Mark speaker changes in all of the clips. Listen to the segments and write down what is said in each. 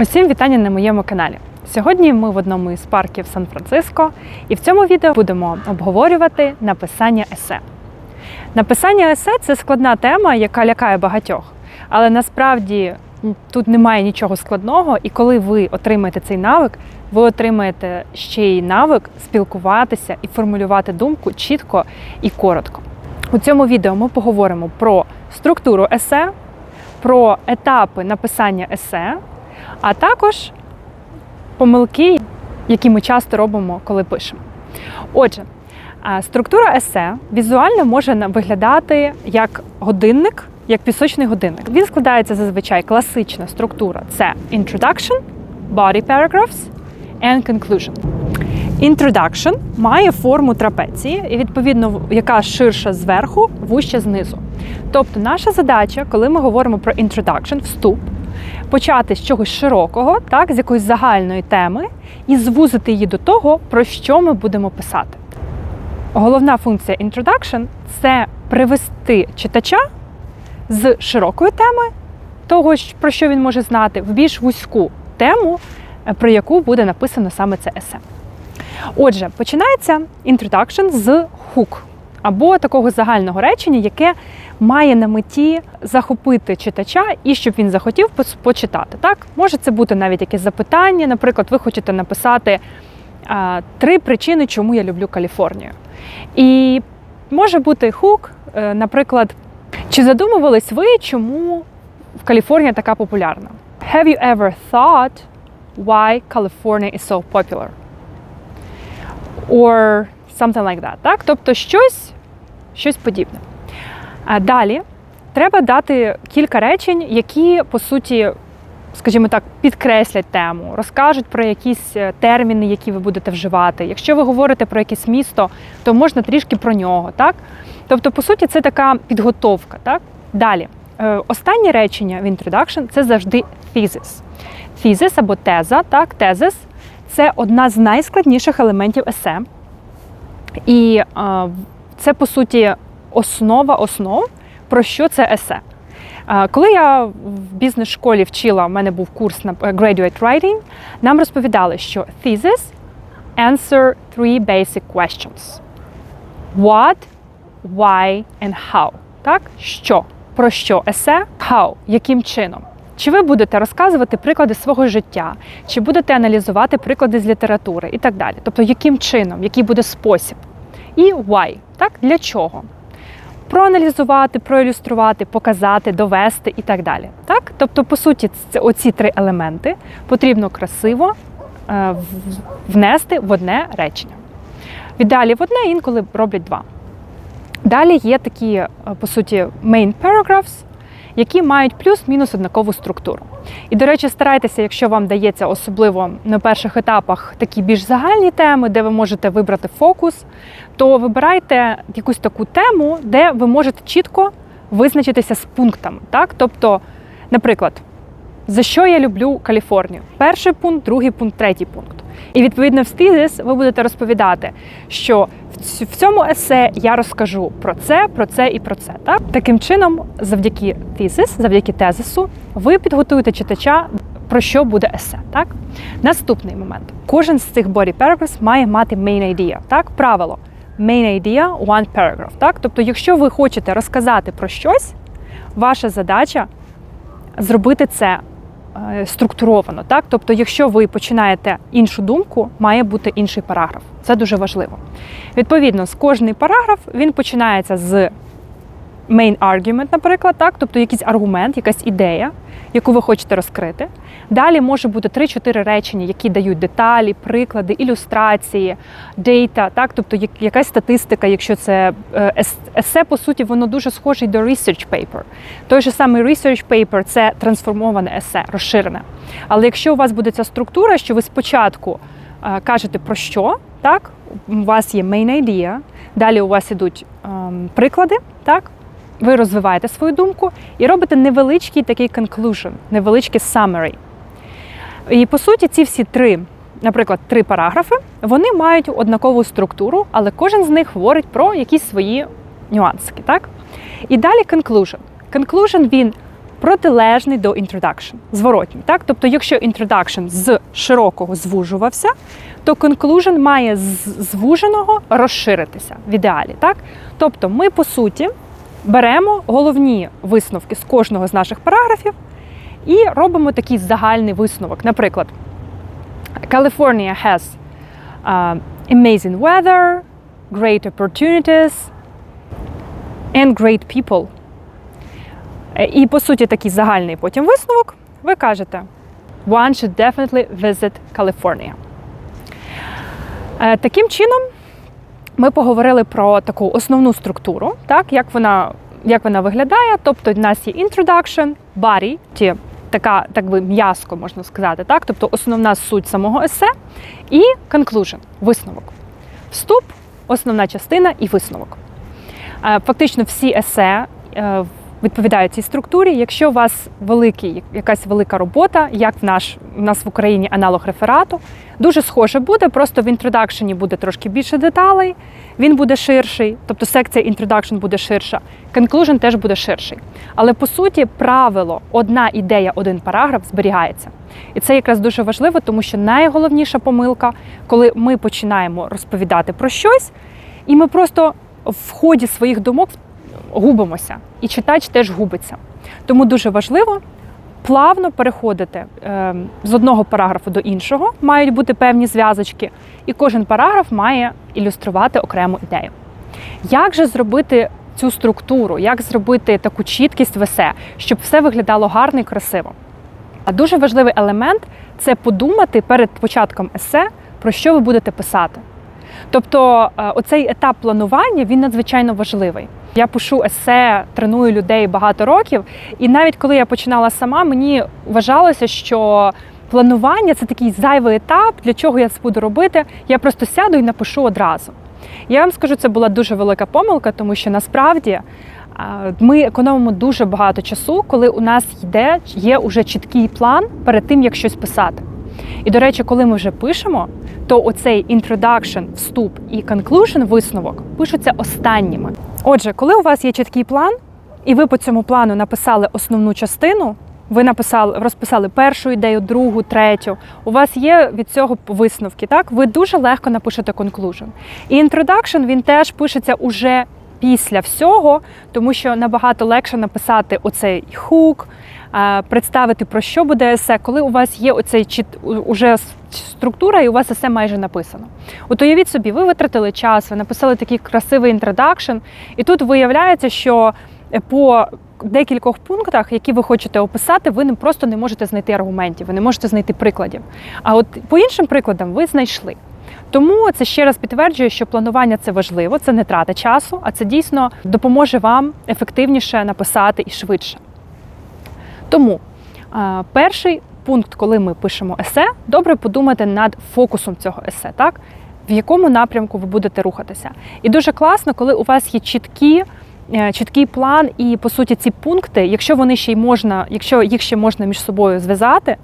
Speaker 1: Усім вітання на моєму каналі. Сьогодні ми в одному із парків Сан-Франциско, і в цьому відео будемо обговорювати написання есе. Написання есе це складна тема, яка лякає багатьох. Але насправді тут немає нічого складного, і коли ви отримаєте цей навик, ви отримаєте ще й навик спілкуватися і формулювати думку чітко і коротко. У цьому відео ми поговоримо про структуру есе, про етапи написання есе, а також помилки, які ми часто робимо, коли пишемо. Отже, структура есе візуально може виглядати як годинник, як пісочний годинник. Він складається зазвичай класична структура: це introduction, body paragraphs and conclusion. Introduction має форму трапеції, і відповідно, яка ширша зверху, вуща знизу. Тобто, наша задача, коли ми говоримо про introduction, вступ, почати з чогось широкого, так, з якоїсь загальної теми, і звузити її до того, про що ми будемо писати. Головна функція introduction – це привести читача з широкої теми, того, про що він може знати, в більш вузьку тему, е, про яку буде написано саме це есе. Отже, починається introduction з hook, або такого загального речення, яке має на меті захопити читача і щоб він захотів почитати. Так, може це бути навіть якесь запитання. Наприклад, ви хочете написати три причини, чому я люблю Каліфорнію. І може бути хук, е, наприклад, чи задумувались ви, чому Каліфорнія така популярна? Have you ever thought why California is so popular? Or something like that. Так? Тобто щось, щось подібне. А далі треба дати кілька речень, які, по суті, скажімо так, підкреслять тему, розкажуть про якісь е, терміни, які ви будете вживати. Якщо ви говорите про якесь місто, то можна трішки про нього. Так? Тобто, по суті, це така підготовка. Так? Далі. Е, Останнє речення в introduction – це завжди thesis. Thesis або теза, так, тезис це одна з найскладніших елементів есе. І це, по суті, основа основ, про що це есе. Коли я в бізнес-школі вчила, в мене був курс на е, graduate writing, нам розповідали, що thesis answer three basic questions. What, why and how. Так? Що? Про що есе? How? Яким чином? Чи ви будете розказувати приклади свого життя, чи будете аналізувати приклади з літератури і так далі? Тобто, яким чином, який буде спосіб? І why, так? Для чого? Проаналізувати, проілюструвати, показати, довести і так далі. Так? Тобто, по суті, це оці три елементи потрібно красиво е, внести в одне речення. В ідеалі в одне, інколи роблять два. Далі є такі, е, по суті, main paragraphs, які мають плюс-мінус однакову структуру. І, до речі, старайтеся, якщо вам дається особливо на перших етапах такі більш загальні теми, де ви можете вибрати фокус, то вибирайте якусь таку тему, де ви можете чітко визначитися з пунктами. Так? Тобто, наприклад, за що я люблю Каліфорнію? Перший пункт, другий пункт, третій пункт. І відповідно в стізис ви будете розповідати, що в цьому есе я розкажу про це, про це і про це. Так? Таким чином, завдяки thesis, завдяки тезису, ви підготуєте читача, про що буде есе. Так? Наступний момент. Кожен з цих body paragraphs має мати main idea. Так? Правило. Main idea, one paragraph. Так? Тобто, якщо ви хочете розказати про щось, ваша задача зробити це структуровано. Так? Тобто, якщо ви починаєте іншу думку, має бути інший параграф. Це дуже важливо. Відповідно, з кожний параграф він починається з main argument, наприклад, так? тобто якийсь аргумент, якась ідея, яку ви хочете розкрити. Далі може бути 3-4 речення, які дають деталі, приклади, ілюстрації, дейта, так? тобто як- якась статистика, якщо це е, есе, по суті, воно дуже схоже до research paper. Той же самий research paper – це трансформоване есе, розширене. Але якщо у вас буде ця структура, що ви спочатку е, кажете про що, так? у вас є main idea, далі у вас ідуть ем, приклади, так? Ви розвиваєте свою думку і робите невеличкий такий conclusion, невеличкий summary. І по суті, ці всі три, наприклад, три параграфи, вони мають однакову структуру, але кожен з них говорить про якісь свої нюанси. Так? І далі conclusion. Conclusion він протилежний до introduction, зворотній. Так? Тобто, якщо introduction з широкого звужувався, то conclusion має з звуженого розширитися в ідеалі. Так? Тобто, ми по суті беремо головні висновки з кожного з наших параграфів і робимо такий загальний висновок. Наприклад, California has uh, amazing weather, great opportunities and great people. І по суті такий загальний потім висновок. Ви кажете One should definitely visit California. Е, Таким чином, ми поговорили про таку основну структуру, так, як вона, як вона виглядає. Тобто, в нас є introduction, body, чи така, так би м'язко можна сказати, так, тобто основна суть самого есе, і conclusion, висновок. Вступ, основна частина і висновок. Е, Фактично всі есе відповідають цій структурі. Якщо у вас великий, якась велика робота, як в наш в нас в Україні аналог реферату, дуже схоже буде. Просто в інтродакшені буде трошки більше деталей, він буде ширший, тобто секція інтродакшн буде ширша, conclusion теж буде ширший. Але по суті, правило одна ідея, один параграф зберігається. І це якраз дуже важливо, тому що найголовніша помилка, коли ми починаємо розповідати про щось, і ми просто в ході своїх думок губимося, і читач теж губиться. Тому дуже важливо плавно переходити е, з одного параграфу до іншого, мають бути певні зв'язочки, і кожен параграф має ілюструвати окрему ідею. Як же зробити цю структуру, як зробити таку чіткість в есе, щоб все виглядало гарно і красиво? А дуже важливий елемент це подумати перед початком есе, про що ви будете писати. Тобто е, оцей етап планування він надзвичайно важливий. Я пишу есе, треную людей багато років, і навіть коли я починала сама, мені вважалося, що планування це такий зайвий етап, для чого я це буду робити. Я просто сяду і напишу одразу. Я вам скажу, це була дуже велика помилка, тому що насправді ми економимо дуже багато часу, коли у нас йде є уже чіткий план перед тим, як щось писати. І, до речі, коли ми вже пишемо, то оцей introduction, вступ і conclusion, висновок пишуться останніми. Отже, коли у вас є чіткий план, і ви по цьому плану написали основну частину, ви написали, розписали першу ідею, другу, третю. У вас є від цього висновки. Так, ви дуже легко напишете conclusion. І introduction, він теж пишеться уже після всього, тому що набагато легше написати оцей хук, представити про що буде есе, коли у вас є оцей чіт уже структура, і у вас есе майже написано. От уявіть собі, ви витратили час, ви написали такий красивий інтродакшн, і тут виявляється, що по декількох пунктах, які ви хочете описати, ви просто не можете знайти аргументів, ви не можете знайти прикладів. А от по іншим прикладам ви знайшли. Тому це ще раз підтверджує, що планування це важливо, це не трата часу, а це дійсно допоможе вам ефективніше написати і швидше. Тому е, перший пункт, коли ми пишемо есе, добре подумати над фокусом цього есе, так? в якому напрямку ви будете рухатися. І дуже класно, коли у вас є чіткі. е, Чіткий план, і по суті ці пункти, якщо вони ще й можна, якщо їх ще можна між собою зв'язати.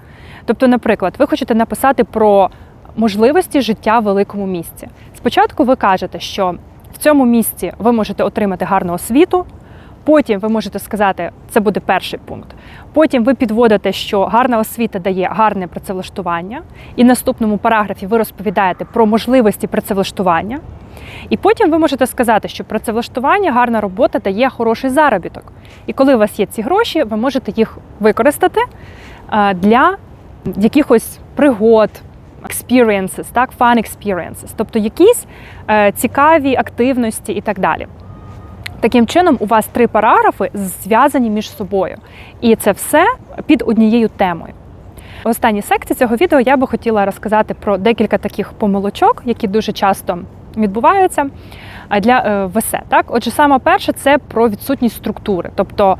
Speaker 1: Тобто, наприклад, ви хочете написати про можливості життя в великому місті. Спочатку ви кажете, що в цьому місці ви можете отримати гарну освіту. Потім ви можете сказати, це буде перший пункт. Потім ви підводите, що гарна освіта дає гарне працевлаштування, і в наступному параграфі ви розповідаєте про можливості працевлаштування. І потім ви можете сказати, що працевлаштування, гарна робота дає хороший заробіток. І коли у вас є ці гроші, ви можете їх використати е, для якихось пригод, experiences, так, fun experiences, тобто якісь е, цікаві активності і так далі. Таким чином, у вас три параграфи зв'язані між собою, і це все під однією темою. В останній секції цього відео я би хотіла розказати про декілька таких помилочок, які дуже часто відбуваються для е, в есе. Так, отже, саме перше це про відсутність структури. Тобто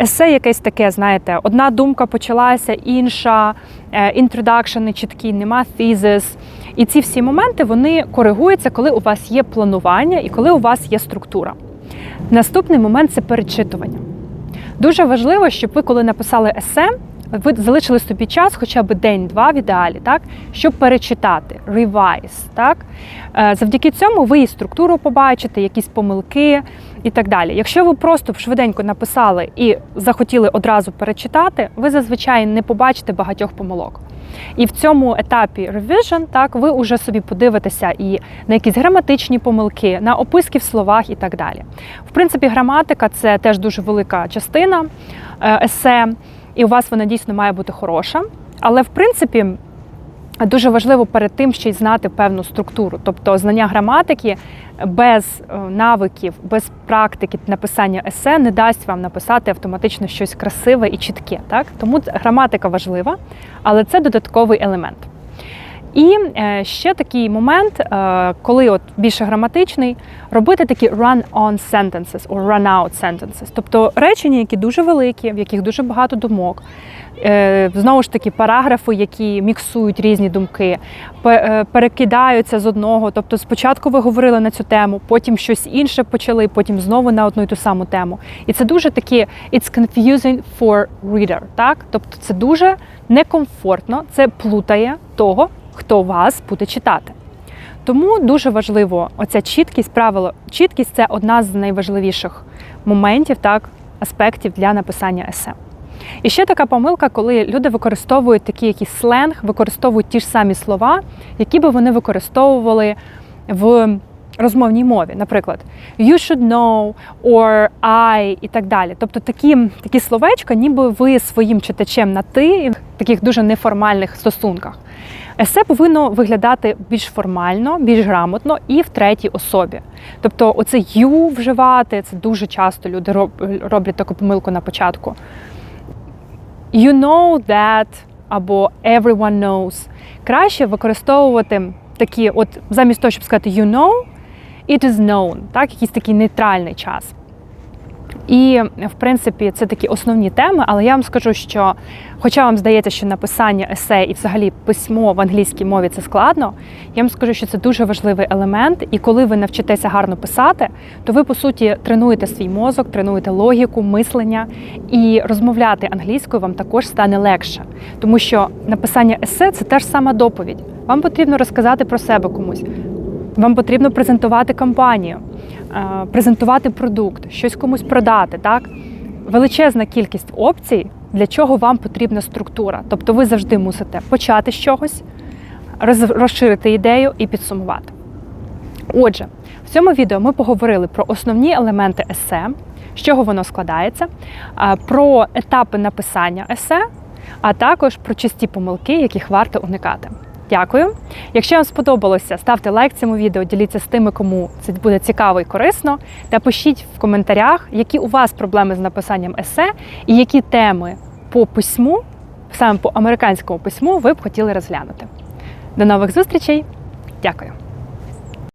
Speaker 1: есе якесь таке, знаєте, одна думка почалася, інша, інтродакшн не нема thesis. І ці всі моменти вони коригуються, коли у вас є планування і коли у вас є структура. Наступний момент це перечитування. Дуже важливо, щоб ви, коли написали есе, ви залишили собі час, хоча б день-два в ідеалі, так, щоб перечитати, revise, так. Е, Завдяки цьому ви і структуру побачите, якісь помилки, і так далі. Якщо ви просто швиденько написали і захотіли одразу перечитати, ви зазвичай не побачите багатьох помилок. І в цьому етапі revision, так, ви вже собі подивитеся і на якісь граматичні помилки, на описки в словах і так далі. В принципі, граматика це теж дуже велика частина е, есе, і у вас вона дійсно має бути хороша. Але в принципі. Дуже важливо перед тим ще й знати певну структуру, тобто знання граматики без е, навиків, без практики написання есе не дасть вам написати автоматично щось красиве і чітке. Так? Тому граматика важлива, але це додатковий елемент. І е, ще такий момент, е, коли от більше граматичний, робити такі run-on sentences or run-out sentences, тобто речення, які дуже великі, в яких дуже багато думок. Е, Знову ж таки, параграфи, які міксують різні думки, пе- перекидаються з одного. Тобто, спочатку ви говорили на цю тему, потім щось інше почали, потім знову на одну і ту саму тему. І це дуже такі it's confusing for reader, так? Тобто це дуже некомфортно, це плутає того, хто вас буде читати. Тому дуже важливо оця чіткість, правило. Чіткість це одна з найважливіших моментів, так, аспектів для написання есе. І ще така помилка, коли люди використовують такий якийсь сленг, використовують ті ж самі слова, які би вони використовували в розмовній мові. Наприклад, you should know, or I і так далі. Тобто такі, такі словечка, ніби ви своїм читачем на ти, в таких дуже неформальних стосунках. Есе повинно виглядати більш формально, більш грамотно і в третій особі. Тобто, оце you вживати, це дуже часто люди роб- роблять таку помилку на початку. You know that або everyone knows. Краще використовувати такі, от замість того, щоб сказати you know, it is known, так, якийсь такий нейтральний час. І, в принципі, це такі основні теми, але я вам скажу, що, хоча вам здається, що написання есе і взагалі письмо в англійській мові це складно, я вам скажу, що це дуже важливий елемент. І коли ви навчитеся гарно писати, то ви по суті тренуєте свій мозок, тренуєте логіку, мислення, і розмовляти англійською вам також стане легше, тому що написання есе це теж сама доповідь. Вам потрібно розказати про себе комусь. Вам потрібно презентувати компанію, е, презентувати продукт, щось комусь продати. Так? Величезна кількість опцій, для чого вам потрібна структура. Тобто ви завжди мусите почати з чогось, розширити ідею і підсумувати. Отже, в цьому відео ми поговорили про основні елементи есе, з чого воно складається, про етапи написання есе, а також про часті помилки, яких варто уникати. Дякую. Якщо вам сподобалося, ставте лайк цьому відео, діліться з тими, кому це буде цікаво і корисно. Та пишіть в коментарях, які у вас проблеми з написанням есе і які теми по письму, саме по американському письму, ви б хотіли розглянути. До нових зустрічей. Дякую.